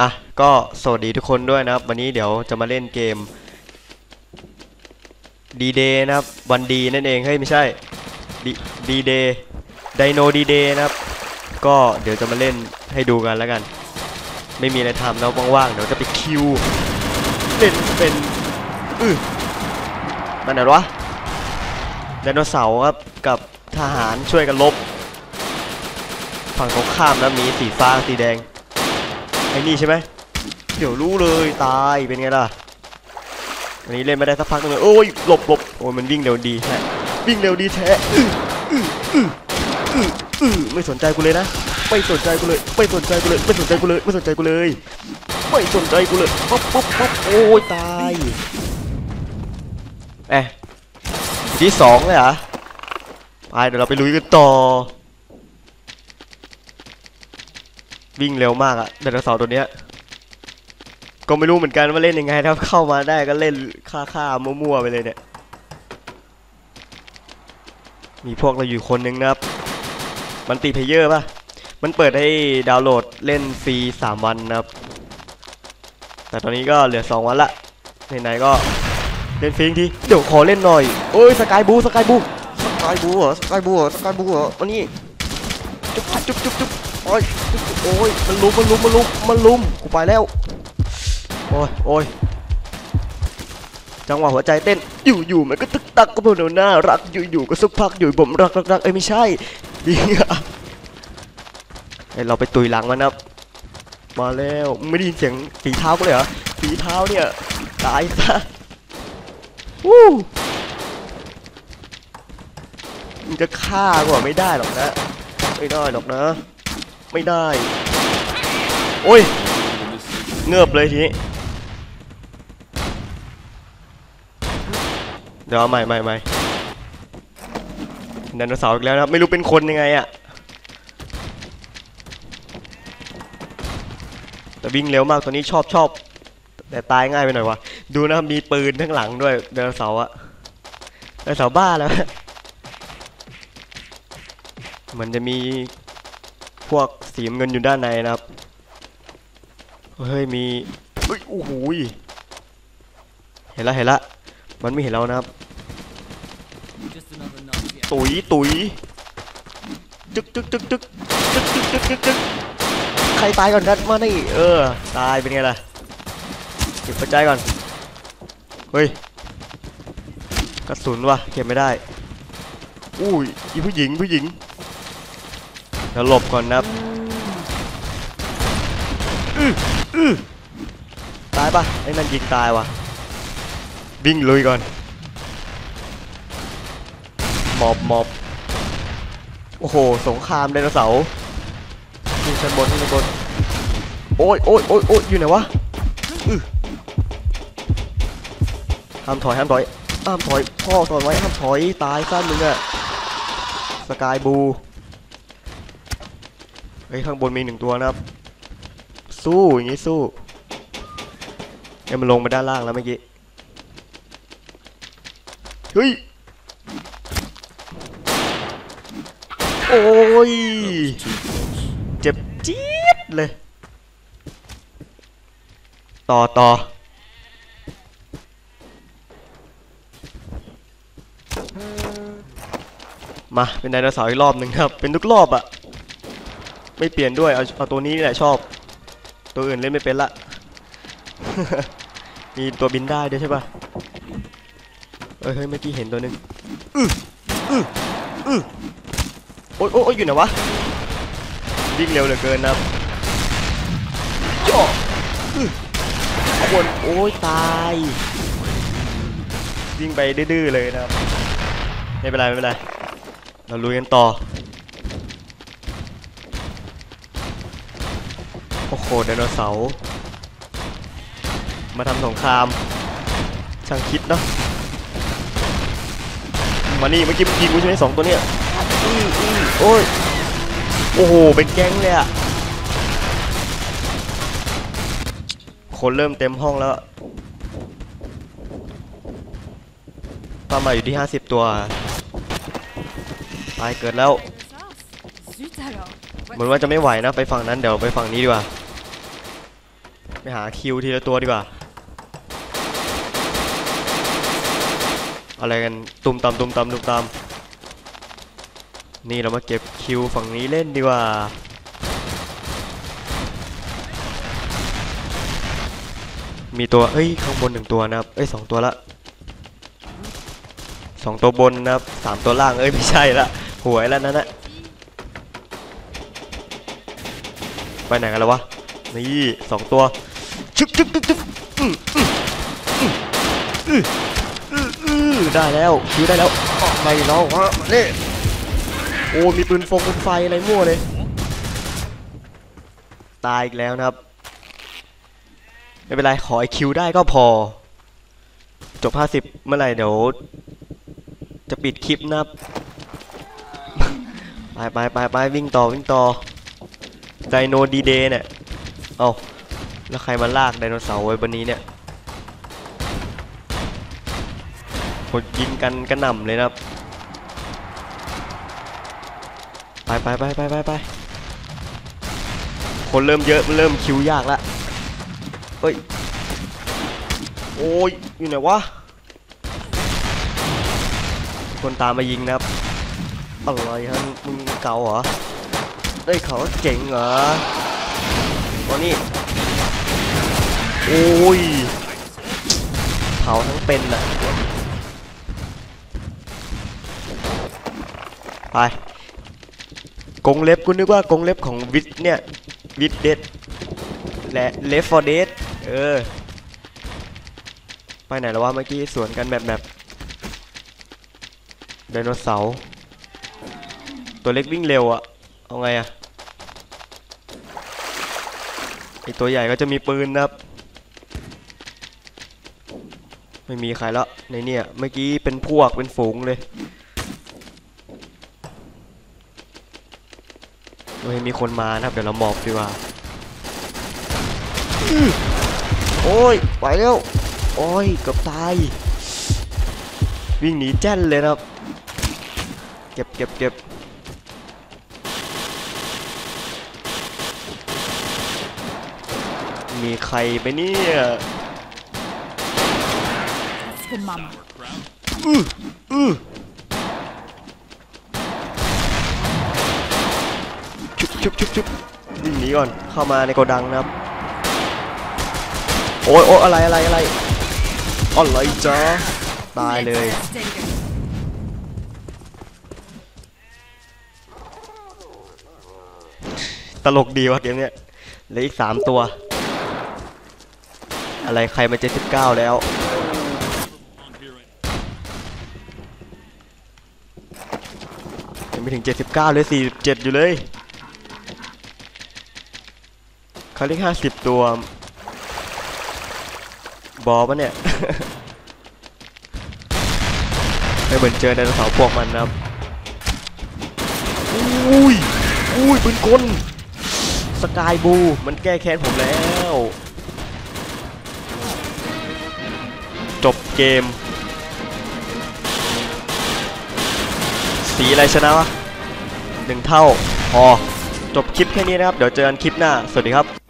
อะก็สวัสดีทุกคนด้วยนะครับ วันนี้เดี๋ยวจะมาเล่นเกมดีเดย์นะครับ วันดีนั่นเองเฮ้ยไม่ใช่ดีเดย์ไดโนดีเดย์นะครับ ก็เดี๋ยวจะมาเล่นให้ดูกันแล้วกัน ไม่มีอะไรทำแล้วว่างๆเดี๋ยวจะไปคิวเล่นเป็นอือมันไหนวะไดโนเสาร์ครับกับทหารช่วยกันลบ ฝั่งตรงข้ามนะมีสีฟ้าสีแดง อ้นี่ใช่ไหมเดี๋ยวรู้เลยตายเป็นไงล่ะวันนี้เล่นไม่ได้สักพักนึงเลยโอ้ยหลบหลบโอ้ยมันวิ่งเร็วดีแท้วิ่งเร็วดีแท้อื้ออื้ออื้ออื้ออื้อไม่สนใจกูเลยนะไม่สนใจกูเลยไม่สนใจกูเลยไม่สนใจกูเลยไม่สนใจกูเลยไม่สนใจกูเลยปุ๊บปุ๊บปุ๊บโอ้ยตายเอ๊ะที่สองเลยเหรอไปเดี๋ยวเราไปลุยกันต่อ วิ่งเร็วมากอะไดโนเสาร์ตัวเนี้ยก็ไม่รู้เหมือนกันว่าเล่นยังไงถ้าเข้ามาได้ก็เล่นค่าค่าๆมั่วๆไปเลยเนี่ยมีพวกเราอยู่คนนึงนะครับ มันตีเพเยอร์ป่ะ มันเปิดให้ดาวน์โหลดเล่นฟรี3วันนะครับ แต่ตอนนี้ก็เหลือ 2 วันละไหนๆก็เล่นฟรีอีกทีเดี๋ยวขอเล่นหน่อยโอ้ยสกายบูสกายบูสกายบูเหรอสกายบูเหรอสกายบูเหรอวันนี้จุ๊บจุ๊บจุ๊บจุ๊บ โอ้ยโอ้ยมันลุมมันลุมมันลุมมันลุมกูไปแล้วโอ้ยโอ้ยจังหวะหัวใจเต้นอยู่อยู่มันก็ตึกตักก็เพราะน่ารักอยู่อยู่ก็สักพักอยู่ผมรักรักรักเอ้ยไม่ใช่ดีอะเอ้ยเราไปตุยหลังมันนะครับมาแล้วไม่ได้ยินเสียงฝีเท้ากูเลยเหรอฝีเท้าเนี่ยตายซะวู้มึงจะฆ่ากูไม่ได้หรอกนะไม่ได้หรอกนะ ไม่ได้ โอ้ย เงือบเลยทีนี้ เดี๋ยวเอาใหม่ใหม่ใหม่ไดโนเสาร์อีกแล้วนะไม่รู้เป็นคนยังไงอะแต่วิ่งเร็วมากตัวนี้ชอบชอบ แต่ตายง่ายไปหน่อยวะดูนะมีปืนทั้งหลังด้วยไดโนเสาร์อะไดโนเสาร์บ้าแล้วมันจะมีพวก สีเงินอยู่ด้านในนะครับ เฮ้ยมีเฮ้ยโอ้โหยเห็นละเห็นละมันไม่เห็นเรานะครับ ตุ๋ยตุ๋ยจึกจึกจึกจึกจึกจึกจึกจึกจึกใครตายก่อนกันมานี่เออ ตายเป็นไงล่ะเก็บปัจจัยก่อน เฮ้ย กระสุนวะเก็บไม่ได้ อุ้ยีผู้หญิงผู้หญิงเดี๋ยวหลบก่อนนะครับ ตายปะไอ้นั่นยิงตายว่ะวิ่งลุยก่อนหมอบหมอบโอ้โห สงครามไดโนเสาร์ขึ้นชั้นบนขึ้นชั้นบน โอ้ยโอ้ยโอ้ยโอ้ยอยู่ไหนวะห้ามถอยห้ามถอยห้ามถอย พ่อสอนไว้ห้ามถอยตายสั้นมึงอะสกายบูเฮ้ยข้างบนมีหนึ่งตัวนะครับ สู้อย่างงี้สู้เอ้ยมันลงมาด้านล่างแล้วเมื่อกี้เฮ้ยโอ้ยเจ็บจี๊ดเลย ต่อต่อมาเป็นไดโนเสาร์อีกรอบหนึ่งครับ เป็นทุกรอบอะไม่เปลี่ยนด้วย เอาเอาตัวนี้นี่แหละชอบ ตัวอื่นเล่นไม่เป็นละ มีตัวบินได้ด้วยใช่ปะเฮ้ยเมื่อกี้เห็นตัวหนึงอืออืออือโอ๊ยโอ๊ยโอ๊ยอยู่ไหนวะวิ่งเร็วเหลือเกินนะครับจ่ออือขบวนโอ้ยตายวิ่งไปดื้อเลยนะครับไม่เป็นไรไม่เป็นไรเราลุยกันต่อ โอ้โหไดโนเสาร์มาทำสงคราม ช่างคิดเนาะมานี่เมื่อกี้ยิงกูใช่ไหมสองตัวเนี้ยอืออือโอ้ยโอ้โหเป็นแก๊งเลยอะคนเริ่มเต็มห้องแล้วประมาณอยู่ที่ 50 ตัว ตายเกิดแล้ว เหมือนว่าจะไม่ไหวนะไปฝั่งนั้นเดี๋ยวไปฝั่งนี้ดีกว่า ไปหาคิวทีละตัวดีกว่า อะไรกันตุมตำตุมตำตุมตำนี่เรามาเก็บคิวฝั่งนี้เล่นดีกว่ามีตัว เอ้ย ข้างบนหนึ่งตัวนะครับ เอ้ยสองตัวละสองตัวบนนะครับสามตัวล่าง เอ้ย ไม่ใช่ละหวยแล้วนั่นนะ ไปไหนกันแล้ววะ นี่สองตัวชึกชึกชึกชึกอื้ออเออเออเออได้แล้วคิวได้แล้วออกไปแล้วฮะนี่โอ้มีปืนฟงปืนไฟอะไรมั่วเลย ตายอีกแล้วนะครับ ไม่เป็นไร ขอไอคิวได้ก็พอ จบ 50 เมื่อไหร่เดี๋ยว จะปิดคลิปนะครับ ไปไปไปไปวิ่งต่อวิ่งต่อ ไดโนดีเดย์เนี่ย เอาแล้วใครมาลากไดโนเสาร์ไว้บนนี้เนี่ยกดยิงกันกระหน่ำเลยนะครับ ไปไปไปไปไปไปคนเริ่มเยอะเริ่มคิวยากละเฮ้ย โอ้ย อยู่ไหนวะ คนตามมายิงนะครับอะไรฮะมึงเก่าเหรอ ได้ข่าวว่าเจ๋งเหรอตอนนี้ โอ้ยเผาทั้งเป็นอะ ไป กงเล็บกูนึกว่ากงเล็บของวิทเนี่ยวิทเดดและเลฟฟอร์เดดเออ ไปไหนแล้ววะเมื่อกี้สวนกันแบบแบบไดโนเสาร์ตัวเล็กวิ่งเร็วอะเอาไงอะ ไอตัวใหญ่ก็จะมีปืนนะครับ ไม่มีใครแล้วในเนี่ย เมื่อกี้เป็นพวกเป็นฝูงเลยไม่มีคนมานะครับ เดี๋ยวเราหมอบดีกว่าโอ้ยไปแล้ว โอ้ยเกือบตาย วิ่งหนีแจ้นเลยนะครับ เก็บเก็บเก็บ มีใครไปเนี่ยอืออือชุบชุบชุบชุบวิ่งหนีก่อน เข้ามาในโกดังนะครับ โอ้ยโอ้อะไรอะไรอะไรอะไรจ๊ะตายเลยตลกดีว่ะเกมเนี้ยเหลืออีกสามตัว อะไรใครมาเจ็ดสิบเก้าแล้ว ยังไม่ถึงเจ็ดสิบเก้าเลยสี่สิบเจ็ดอยู่เลยเขาเรียกห้าสิบตัว บอปะเนี่ยไม่เหมือนเจอไดโนเสาร์พวกมันนะครับอุ้ยอุ้ยปืนกลสกายบู มันแก้แค้นผมแล้ว เกม สีอะไรชนะวะหนึ่งเท่าพอจบคลิปแค่นี้นะครับ เดี๋ยวเจอกันคลิปหน้า สวัสดีครับ